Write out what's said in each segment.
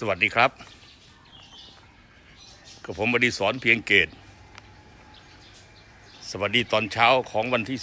สวัสดีครับกับผมบดีสอนเพียงเกต สวัสดีตอนเช้าของวันที่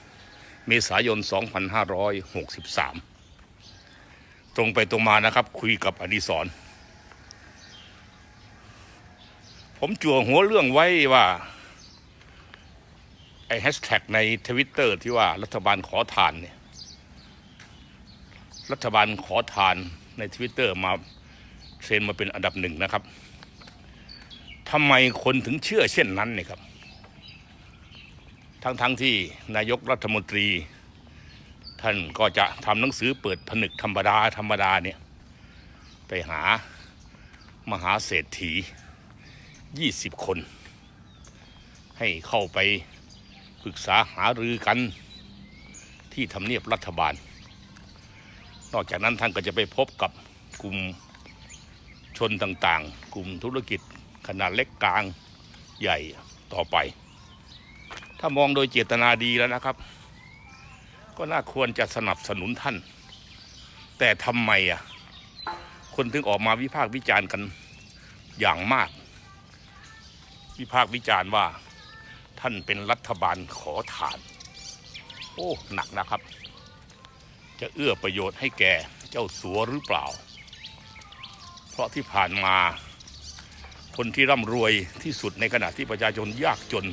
19 เมษายน 2563 ตรงไปตรงมานะครับ คุยกับอดีศร ผมจั่วหัวเรื่องไว้ว่า ไอ้แฮชแท็กในทวิตเตอร์ที่ว่ารัฐบาลขอทานเนี่ย รัฐบาลขอทานในทวิตเตอร์มา เทรนมาเป็นอันดับหนึ่งนะครับทำไมคนถึงเชื่อเช่นนั้นเนี่ยครับ ทั้งๆทที่นายกรัฐมนตรี ท่านก็จะทำหนังสือเปิดผนึกธรรมดาธรรมดาเนี่ยไปหามหาเศรษฐี 20 คน ให้เข้าไปปรึกษาหารือกันที่ทำเนียบรัฐบาล นอกจากนั้นท่านก็จะไปพบกับกลุ่ม ชนต่างๆ กลุ่มธุรกิจขนาดเล็กกลางใหญ่ต่อไป ถ้ามองโดยเจตนาดีแล้วนะครับ ก็น่าควรจะสนับสนุนท่าน แต่ทำไมอะคนถึงออกมาวิพากษ์วิจารณ์กันอย่างมาก วิพากษ์วิจารณ์ว่าท่านเป็นรัฐบาลขอทาน โอ้ หนักนะครับ จะเอื้อประโยชน์ให้แก่เจ้าสัวหรือเปล่า ราะที่ผ่านมา คนที่ร่ำรวยที่สุดในขณะที่ประชาชนยากจน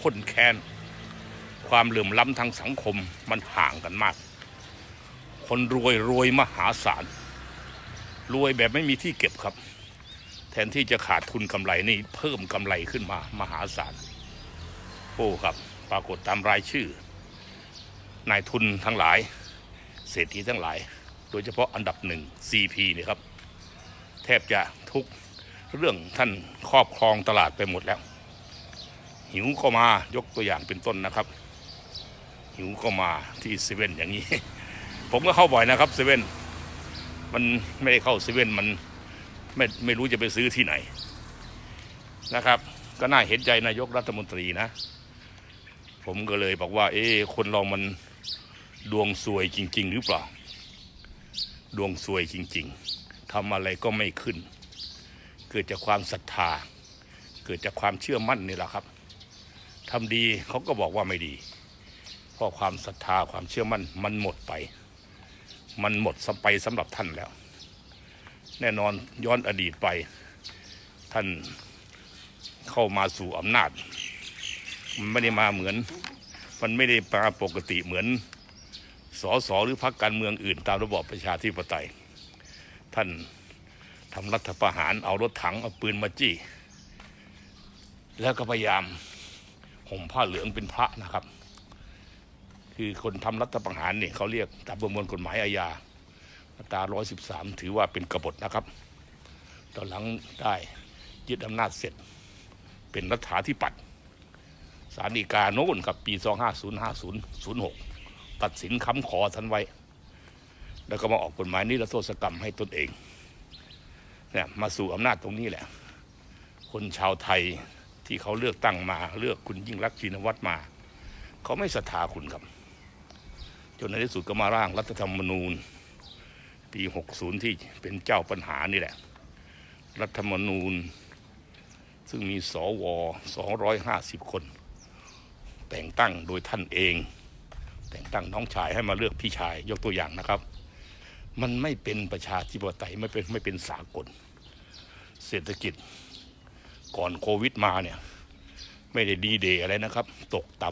คนแค้น ความเหลื่อมล้ำทางสังคมมันห่างกันมาก คนรวยรวยมหาศาล รวยแบบไม่มีที่เก็บครับ แทนที่จะขาดทุนกำไรนี่เพิ่มกำไรขึ้นมามหาศาล โอ้ครับ ปรากฏตามรายชื่อนายทุนทั้งหลาย เศรษฐีทั้งหลาย โดยเฉพาะอันดับหนึ่ง CP เนี่ยครับ ทบจะทุกเรื่องท่านครอบครองตลาดไปหมดแล้ว หิวก็มายกตัวอย่างเป็นต้นนะครับ หิวก็มาที่เซเว่นอย่างนี้ ผมก็เข้าบ่อยนะครับเซเว่นมันไม่ได้เข้าเซเว่นมันไม่ไม่รู้จะไปซื้อที่ไหนนะครับ ก็น่าเห็นใจนายกรัฐมนตรีนะ ผมก็เลยบอกว่า เอ๊คนเรามันดวงซวยจริง ๆ หรือเปล่า ดวงซวยจริง ๆ ทำอะไรก็ไม่ขึ้น เกิดจากความศรัทธา เกิดจากความเชื่อมั่นนี่แหละครับทำดีเขาก็บอกว่าไม่ดี เพราะความศรัทธาความเชื่อมั่นมันหมดไป มันหมดสไปสำหรับท่านแล้ว แน่นอนย้อนอดีตไป ท่านเข้ามาสู่อำนาจ มันไม่ได้มาเหมือน มันไม่ได้มาปกติเหมือนสอสอหรือพรรคการเมืองอื่นตามระบอบประชาธิปไตย ท่านทำรัฐประหารเอารถถังเอาปืนมาจี้ แล้วก็พยายามห่มผ้าเหลืองเป็นพระนะครับ คือคนทำรัฐประหารเนี่ยเขาเรียกตามประมวลกฎหมายอาญามาตรา113ถือว่าเป็นกบฏนะครับ ตอนหลังได้ยึดอำนาจเสร็จ เป็นรัฐาธิปัตย์สารดีกาโน่นครับปี 2550-5006 ตัดสินค้ำขอท่านไว้ แล้วก็มาออกกฎหมายนิรโทษกรรมให้ตนเองเนี่ยมาสู่อำนาจตรงนี้แหละ คนชาวไทยที่เขาเลือกตั้งมาเลือกคุณยิ่งรักชินวัตรมา เขาไม่ศรัทธาคุณครับ จนในที่สุดก็มาร่างรัฐธรรมนูญ ปี 60 ที่เป็นเจ้าปัญหานี่แหละ รัฐธรรมนูญ ซึ่งมีสว250 คน แต่งตั้งโดยท่านเอง แต่งตั้งน้องชายให้มาเลือกพี่ชายยกตัวอย่างนะครับ มันไม่เป็นประชาธิปไตยไม่เป็นไม่เป็นสากล เศรษฐกิจก่อนโควิดมาเนี่ย ไม่ได้ดีเดย์อะไรนะครับ ตกต่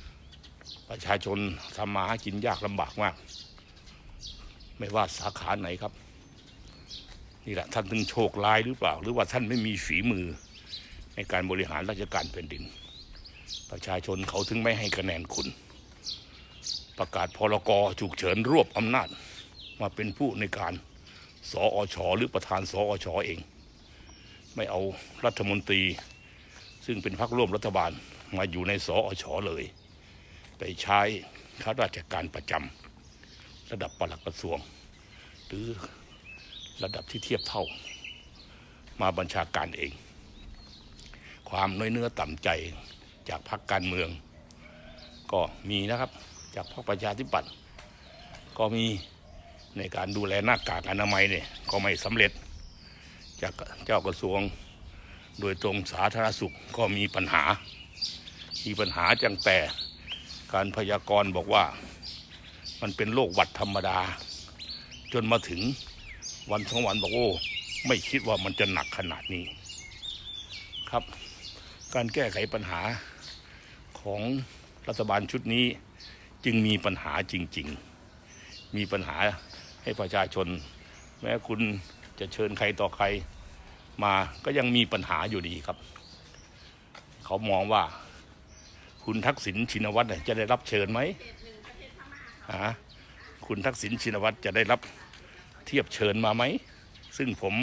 ำประชาชนทำมาหากินยากลำบากมาก ไม่ว่าสาขาไหนครับ นี่แหละท่านถึงโชคร้ายหรือเปล่า หรือว่าท่านไม่มีฝีมือในการบริหารราชการแผ่นดิน ประชาชนเขาถึงไม่ให้คะแนนคุณ ประกาศพรกฉุกเฉินรวบอำนาจ มาเป็นผู้ในการสออชหรือประธานสออชเอง ไม่เอารัฐมนตรี ซึ่งเป็นพรรคร่วมรัฐบาลมาอยู่ในสออชเลย ไปใช้ข้าราชการประจำระดับปลัดกระทรวง หรือระดับที่เทียบเท่า มาบัญชาการเอง ความน้อยเนื้อต่ำใจจากพรรคการเมือง ก็มีนะครับจากพรรคประชาธิปัตย์ก็มี ในการดูแลหน้ากากอนามัยเนี่ยก็ไม่สำเร็จ จากเจ้ากระทรวงโดยตรงสาธารณสุขก็มีปัญหา มีปัญหาจังแต่การพยากรณ์บอกว่ามันเป็นโรคหวัดธรรมดา จนมาถึงวันสองวันบอกโอ้ไม่คิดว่ามันจะหนักขนาดนี้ ครับ การแก้ไขปัญหาของรัฐบาลชุดนี้จึงมีปัญหาจริง ๆ มีปัญหา ให้ประชาชน แม้คุณจะเชิญใครต่อใครมาก็ยังมีปัญหาอยู่ดีครับ เขามองว่า คุณทักษิณชินวัตรเนี่ยจะได้รับเชิญไหมฮะคุณทักษิณชินวัตรจะได้รับเทียบเชิญมาไหม ซึ่งผม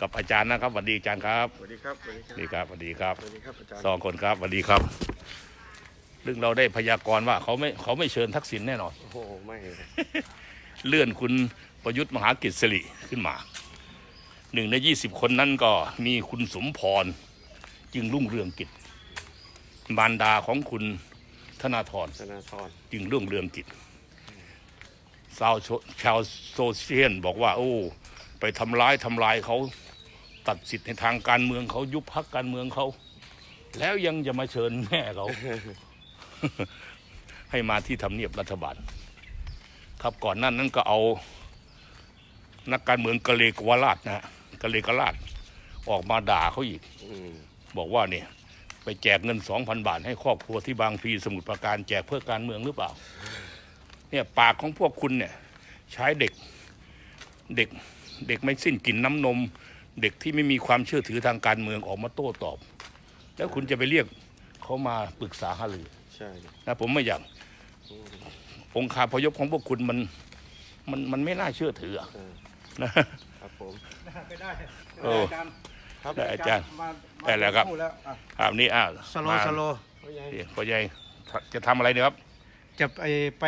กับอาจารย์นะครับสวัสดีอาจารย์ครับสวัสดีครับสวัสดีคสรับวัสดีครับสวัสดีครับสวัสดีครับอาจารย์สองคนครับสวัสดีครับซึ่งเราได้พยากรณ์ว่าเขาไม่เขาไม่เชิญทักษิณแน่นอนโอ้โหไม่ เลื่อนคุณประยุทธ์มหากิจสิริขึ้นมาหนึ่งในยี่สิบคนนั้นก็มีคุณสมพรจึงรุ่งเรืองกิจมารดาของคุณธนาธรธนาธรจึงรุ่งเรืองกิจชาวโซชาวโซเชียลบอกว่า โอ้ ไปทำร้ายทำลายเขาตัดสิทธิ์ในทางการเมืองเขายุบพักการเมืองเขา แล้วยังจะมาเชิญแม่เขาให้มาที่ทำเนียบรัฐบาล ครับก่อนหนั้นนั้นก็เอานักการเมืองกะเลกวราชนะฮะกะเลกวราชออกมาด่าเขาอีกอืมบอกว่าเนี่ยไปแจกเงินสองพันบาทให้ครอบครัวที่บางพลีสมุทรปราการแจกเพื่อการเมืองหรือเปล่า เนี่ยปากของพวกคุณเนี่ย ใช้เด็กเด็กเด็กไม่สิ้นกลิ่นน้ำนม เด็กที่ไม่มีความเชื่อถือทางการเมืองออกมาโต้ตอบ แล้วคุณจะไปเรียกเขามาปรึกษาหารือใช่นะผมไม่อยาก องค์คาพยพของพวกคุณมันมันมันไม่น่าเชื่อถืออะนะ ครับผม ไปได้โอ้อาจารย์ครับได้อาจารย์มามาได้แล้วครับ พูดแล้วอะครับนี่อะสโลมาว์สโลว์พ่อใหญ่นี่พ่อใหญ่จะทำอะไรเนี่ยครับ จะไปไป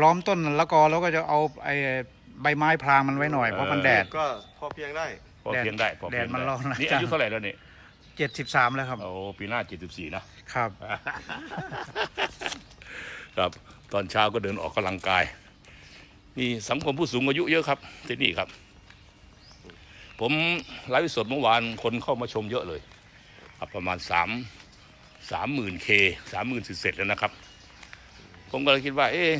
ล้อมต้นแล้วก็แล้วก็จะเอาไอ้ใบไม้พรางมันไว้หน่อยเพราะมันแดด ก็พอเพียงได้ พอเพียงได้พอเพียงแดดมันร้อนนะนี่จ๊ะอายุเท่าไหร่แล้วนี่เจ็ดสิบสามแล้วครับ โอ้ปีหน้าเจ็ดสิบสี่นะ ครับ ครับ ตอนเช้าก็เดินออกกำลังกายนี่สังคมผู้สูงอายุเยอะครับที่นี่ครับ ผมไลฟ์สดเมื่อวานคนเข้ามาชมเยอะเลยประมาณสามสามหมื่นเคสามหมื่นเสร็จแล้วนะครับ ผมก็เลยคิดว่า เอ๊ะ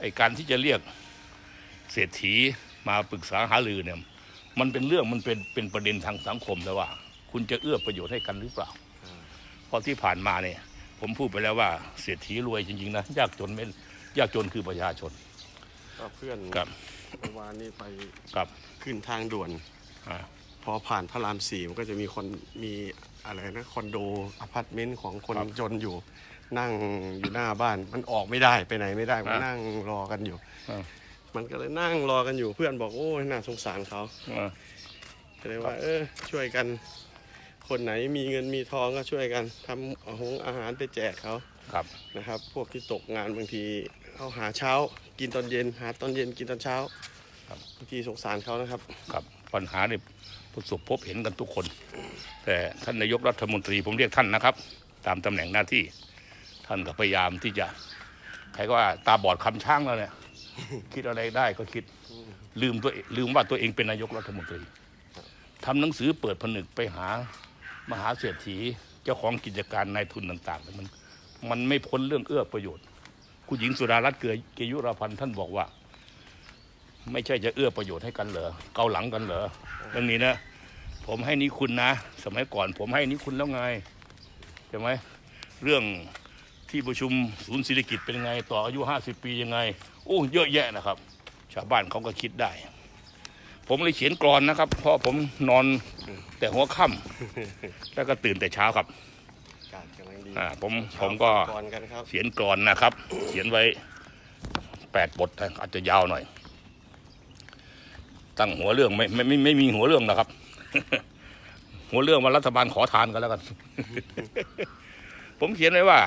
ไอการที่จะเรียกเศรษฐีมาปรึกษาหารือเนี่ยมันเป็นเรื่องมันเป็นเป็นประเด็นทางสังคมแล้วว่า คุณจะเอื้อประโยชน์ให้กันหรือเปล่า เพราะที่ผ่านมาเนี่ย ผมพูดไปแล้วว่าเศรษฐีรวยจริงๆนะยากจนไม่ยากจนคือประชาชน ก็เพื่อนครับ เมื่อวานนี้ไปครับขึ้นทางด่วน อ่าพอผ่านพระรามสี่มันก็จะมีคนมีอะไรนะคอนโดอพาร์ตเมนต์ของคนครับจนอยู่ นั่งอยู่หน้าบ้านมันออกไม่ได้ไปไหนไม่ได้มันอ่านั่งรอกันอยู่ อ่ามันก็เลยนั่งรอกันอยู่เพื่อนบอกโอ้ยน่าสงสารเขาอ่า ก็เลยว่า เออช่วยกัน คนไหนมีเงินมีทองก็ช่วยกันทำอาหงอาหารไปแจกเขาครับนะครับ พวกที่ตกงานบางทีเขาหาเช้า กินตอนเย็น หาตอนเย็นกินตอนเช้าครับบางทีสงสารเขานะครับ ครับปัญหาเนี่ยประสบพบเห็นกันทุกคน แต่ท่านนายกรัฐมนตรีผมเรียกท่านนะครับ ตามตำแหน่งหน้าที่ท่านก็พยายามที่จะใครก็ว่าตาบอดคำช้างแล้วเนี่ยคิดอะไรได้ก็คิดลืมตัวเองลืมว่าตัวเองเป็นนายกรัฐมนตรีทำหนังสือเปิดผนึกไปหา มหาเศรษฐีเจ้าของกิจการนายทุนต่างๆมันมันไม่พ้นเรื่องเอื้อประโยชน์ คุณหญิงสุดารัตน์เกยเกยุราพันธ์ท่านบอกว่า ไม่ใช่จะเอื้อประโยชน์ให้กันเหรอเกาหลังกันเหรอเรื่องนี้นะผมให้นี้คุณนะ สมัยก่อน ผมให้นี้คุณแล้วไงใช่ไหมเรื่องที่ประชุมศูนย์ศิริกิจเป็นไง ต่ออายุห้าสิบปียังไง โอ้เยอะแยะนะครับ ชาวบ้านเขาก็คิดได้ ผมเลยเขียนกรอนนะครับ เพราะผมนอนแต่หัวค่ำแล้วก็ตื่นแต่เช้าครับอากาศกำลังดีอ่าผมผมก็ก่อนกันครับเขียนกรอนนะครับ เขียนไว้แปดบทนะอาจจะยาวหน่อย ตั้งหัวเรื่องไม่ไม่ไม่ไม่มีหัวเรื่องนะครับ หัวเรื่องว่ารัฐบาลขอทานกันแล้วกัน ผมเขียนไว้ว่า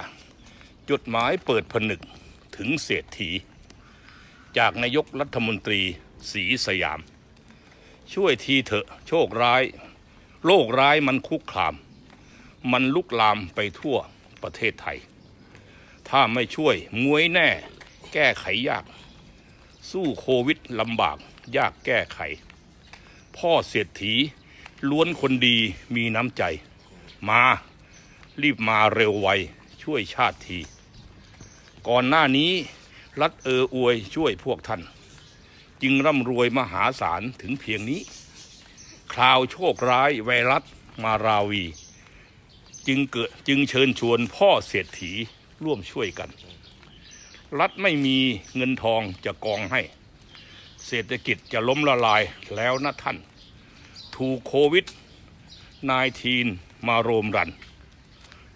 จดหมายเปิดผนึกถึงเศรษฐี จากนายกรัฐมนตรีศรีสยาม ช่วยทีเถอะโชคร้าย โรคร้ายมันคุกคาม มันลุกลามไปทั่วประเทศไทย ถ้าไม่ช่วยมวยแน่ แก้ไขยาก สู้โควิดลำบากยากแก้ไข พ่อเศรษฐีล้วนคนดีมีน้ำใจ มารีบมาเร็วไวช่วยชาติที ก่อนหน้านี้รัฐเอออวยช่วยพวกท่าน จึงร่ำรวยมหาศาลถึงเพียงนี้ คราวโชคร้ายไวรัสมาราวี จึงเกิดจึงเชิญชวนพ่อเศรษฐีร่วมช่วยกัน รัฐไม่มีเงินทองจะกองให้ เศรษฐกิจจะล้มละลายแล้วนะท่าน ถูกโควิด -19 มาโรมรัน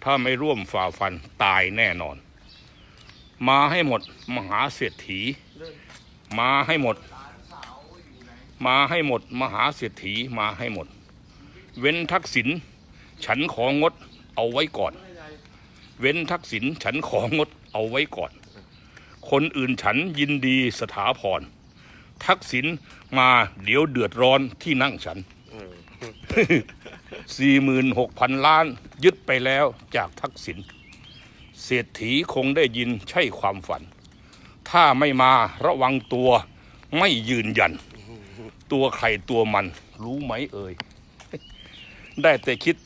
ถ้าไม่ร่วมฝ่าฟันตายแน่นอน มาให้หมดมหาเศรษฐี มาให้หมด มาให้หมด มหาเศรษฐีมาให้หมด เว้นทักษิณฉันของดเอาไว้ก่อน เว้นทักษิณฉันของดเอาไว้ก่อน คนอื่นฉันยินดีสถาพร ทักษิณมาเดี๋ยวเดือดร้อนที่นั่งฉันสี่หมื่นหกพันล้านยึดไปแล้วจากทักษิณเศรษฐีคงได้ยินใช่ความฝัน ถ้าไม่มาระวังตัวไม่ยืนยัน ตัวใครตัวมัน รู้ไหมเอ่ย ได้แต่คิด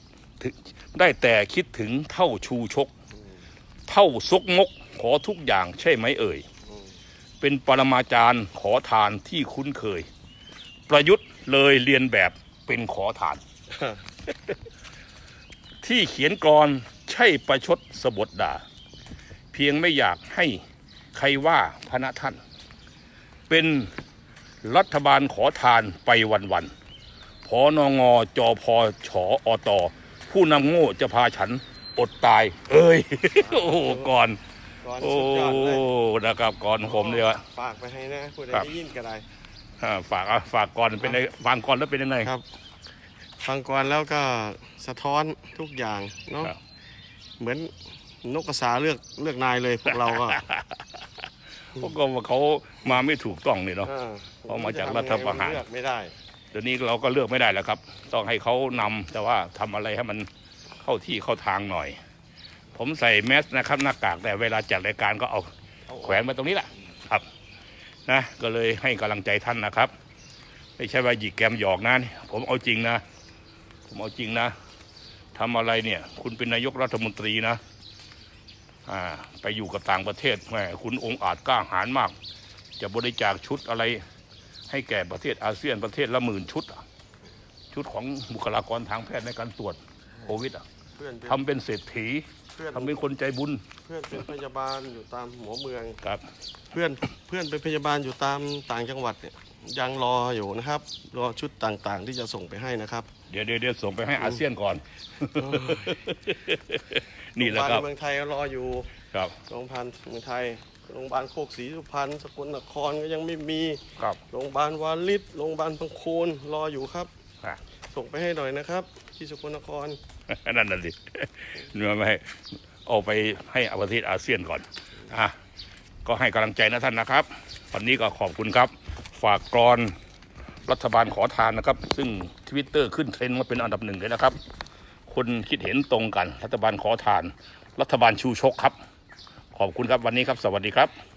ถึงได้แต่คิดถึงเท่าชูชก เท่าซกมก ขอทุกอย่างใช่ไหมเอ่ย เป็นปรมาจารย์ขอทานที่คุ้นเคย ประยุทธ์เลยเรียนแบบเป็นขอทาน ที่เขียนกรอนใช่ประชดสบทด่า เพียงไม่อยากให้ใครว่าพระท่าน เป็น รัฐบาลขอทานไปวันๆพอนงจอพอฉออตอผู้นำโง่จะพาฉันอดตาย เอ้ย โอ้โหก่อน ก่อนโอ้สุดยอดเลยนะครับก่อนผมเนี่ยฝากไปให้นะผู้ใดครับ ได้ยินก็ได้ อ่าฝากอะฝากก่อนเป็นไงฟังก่อนแล้วเป็นยังไง ครับ ฟังก่อนแล้วก็สะท้อนทุกอย่างเนาะครับ เหมือนนกกระสาเลือกเลือกนายเลยพวกเราก็ เพราะก็ว่าเขามาไม่ถูกต้องนี่เนาะอ่เอามาจากรัฐประหาร เลือกไม่ได้ เดี๋ยวนี้เราก็เลือกไม่ได้แล้วครับ ต้องให้เขานำแต่ว่าทำอะไรให้มันเข้าที่เข้าทางหน่อย ผมใส่แมสนะครับหน้ากากแต่เวลาจัดรายการก็เอาแขวนมาตรงนี้แหละครับนะก็เลยให้กำลังใจท่านนะครับ ไม่ใช่ว่าหยิกแกมหยอกนะผมเอาจริงนะ ผมเอาจริงนะทำอะไรเนี่ย คุณเป็นนายกรัฐมนตรีนะอ่า ไปอยู่กับต่างประเทศแหมคุณองค์อาจกล้าหาญมาก จะบริจาคชุดอะไรให้แก่ประเทศอาเซียนประเทศละหมื่นชุดอะชุดของบุคลากรทางแพทย์ในการตรวจโควิดอะเพื่อนเป็นทำเป็นเศรษฐีเพื่อนทำเป็นคนใจบุญ เพื่อนเป็นพยาบาลอยู่ตามหัวเมืองครับ เพื่อนเพื่อนเป็นพยาบาลอยู่ตามต่างจังหวัดเนี่ย ยังรออยู่นะครับ รอชุดต่างๆ ที่จะส่งไปให้นะครับเดี๋ยวเดี๋ยวเดี๋ยวส่งไปให้อาเซียนก่อน นี่แหละครับโงพยาาลเมืองไทยรออยู่ครับโรงพยาบาลเมืองไทยโรงพยาบาลโคกศรีสุพรรณสกลนครก็ยังไม่มีครับโรงพยาบาลวาลิศโรงพยาบาลพังโคนรออยู่ครับอะส่งไปให้หน่อยนะครับ ที่สกลนครนั่นน่ะดิเนื้อไม่ให้เอาไปให้ประเทศอาเซียนก่อนอะก็ให้กำลังใจนะท่านนะครับ วันนี้ก็ขอบคุณครับ ฝากกรอนรัฐบาลขอทานนะครับ ซึ่งทวิตเตอร์ขึ้นเทรนด์มาเป็นอันดับหนึ่งเลยนะครับ คนคิดเห็นตรงกัน รัฐบาลขอทาน รัฐบาลชูชกครับ ขอบคุณครับวันนี้ครับ สวัสดีครับ